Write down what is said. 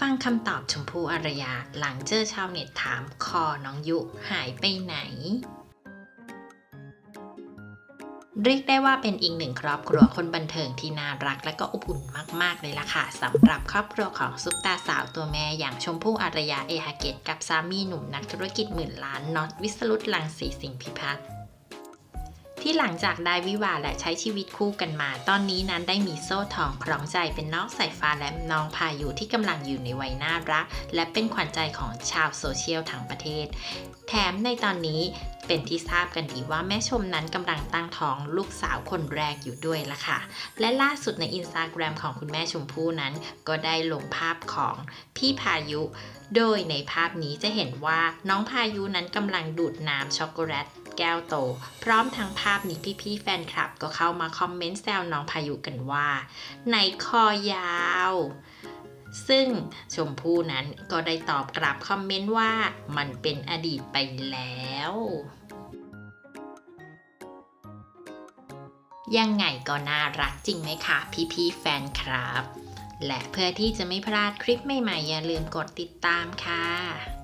ฟังคำตอบชมพู่อารยาหลังเจอชาวเน็ตถามคอน้องยุหายไปไหน เรียกได้ว่าเป็นอีกหนึ่งครอบครัวคนบันเทิงที่น่ารักและก็อบอุ่นมาก ๆ เลยล่ะค่ะสำหรับครอบครัวของซุปตาสาวตัวแม่อย่างชมพู่อารยาเอฮาเกตกับสามีหนุ่มนักธุรกิจหมื่นล้านน็อตวิสรุตลังสีสิงพิพัฒน์ ที่หลังจากได้วิวาและใช้ชีวิตคู่กันมา ตอนนี้นั้นได้มีโซ่ทองคล้องใจเป็นน้องสายฟ้าและน้องพายุที่กำลังอยู่ในวัยน่ารัก และเป็นขวัญใจของชาวโซเชียลทั้งประเทศ แถมในตอนนี้เป็นที่ทราบกันดีว่าแม่ชมนั้นกำลังตั้งท้องลูกสาวคนแรกอยู่ด้วยละค่ะ และล่าสุดในอินสตาแกรมของคุณแม่ชมพู่นั้น ก็ได้ลงภาพของพี่พายุ โดยในภาพนี้จะเห็นว่าน้องพายุนั้นกำลังดูดน้ำช็อกโกแลต แก้วโต พร้อมทั้งภาพนี้พี่ๆแฟนคลับก็เข้ามาคอมเมนต์แซวน้องพายุกันว่า ในคอยาว ซึ่งชมพู่นั้นก็ได้ตอบกลับคอมเมนต์ว่ามันเป็นอดีตไปแล้วยังไงก็น่ารักจริงไหมคะพี่ๆแฟนคลับ และเพื่อที่จะไม่พลาดคลิปใหม่ๆ อย่าลืมกดติดตามค่ะ